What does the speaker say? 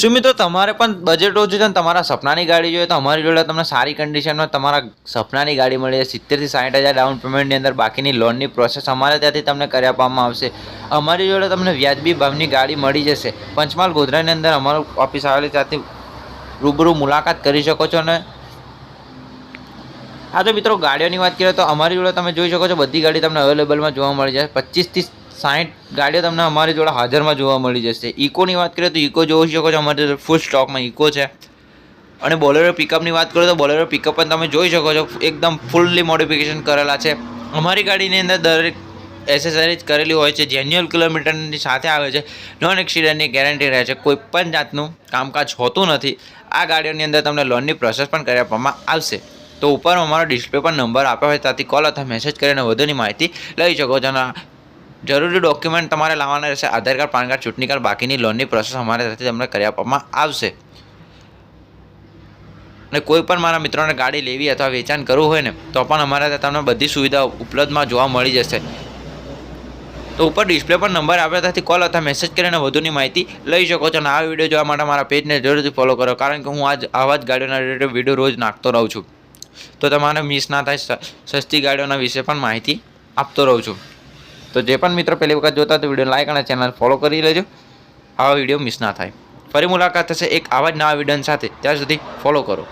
શું મિત્રો, તમારે પણ બજેટ ઓછું છે ને તમારા સપનાની ગાડી જોઈએ તો અમારી જોડે તમને સારી કન્ડિશનમાં તમારા સપનાની ગાડી મળી જાય સિત્તેરથી સાઠ હજાર ડાઉન પેમેન્ટની અંદર બાકીની લોનની પ્રોસેસ અમારે ત્યાંથી તમને કરી આપવામાં આવશે. અમારી જોડે તમને વ્યાજબી ભાવની ગાડી મળી જશે. પંચમહાલ ગોધરાની અંદર અમારું ઓફિસ આવેલી, ત્યાંથી રૂબરૂ મુલાકાત કરી શકો છો ને હા, તો મિત્રો, ગાડીઓની વાત કરીએ તો અમારી જોડે તમે જોઈ શકો છો બધી ગાડી તમને અવેલેબલમાં જોવા મળી જાય. પચીસથી સાઠ ગાડીઓ તમને અમારી જોડે હાજરમાં જોવા મળી જશે. ઇકોની વાત કરીએ તો ઇકો જોઈ શકો છો, અમારી જોડે ફૂલ સ્ટોકમાં ઇકો છે. અને બોલેરો પિકઅપની વાત કરીએ તો બોલેરો પિકઅપ પણ તમે જોઈ શકો છો, એકદમ ફૂલ્લી મોડિફિકેશન કરેલા છે. અમારી ગાડીની અંદર દરેક એસેસરીઝ કરેલી હોય છે જેન્યુઅલ કિલોમીટરની સાથે આવે છે નોન એક્સિડન્ટની ગેરંટી રહે છે, કોઈ પણ જાતનું કામકાજ હોતું નથી. આ ગાડીઓની અંદર તમને લોનની પ્રોસેસ પણ કરી આપવામાં આવશે. તો ઉપર અમારો ડિસ્પ્લે પર નંબર આપ્યો હોય, ત્યાંથી કોલ અથવા મેસેજ કરીને વધુની માહિતી લઈ શકો છો અને જરૂરી ડોક્યુમેન્ટ તમારે લાવવાના રહેશે. આધાર કાર્ડ, પાન કાર્ડ, ચૂંટણી કાર્ડ, બાકીની લોનની પ્રોસેસ અમારે ત્યાંથી તમને કરી આપવામાં આવશે. અને કોઈ પણ મારા મિત્રોને ગાડી લેવી અથવા વેચાણ કરવું હોય ને, તો પણ અમારે ત્યાં તમને બધી સુવિધા ઉપલબ્ધમાં જોવા મળી જશે. તો ઉપર ડિસ્પ્લે પર નંબર આપ્યા ત્યાંથી કોલ અથવા મેસેજ કરીને વધુની માહિતી લઈ શકો છો અને આ વીડિયો જોવા માટે મારા પેજને જરૂરથી ફોલો કરો, કારણ કે હું આજ આવા જ ગાડીઓના રિલેટેડ વીડિયો રોજ નાખતો રહું છું. તો તમારે મિસ ના થાય સસ્તી ગાડીઓના વિશે પણ માહિતી આપતો રહું છું. તો જે પણ મિત્રો પહેલી વખત જોતા તો વીડિયો લાઈક અને ચેનલ ફોલો કરી લેજો. આવા વીડિયો મિસ ના થાય. ફરી મુલાકાત થશે એક આવા જ નવા વીડિયો સાથે. ત્યાં સુધી ફોલો કરો.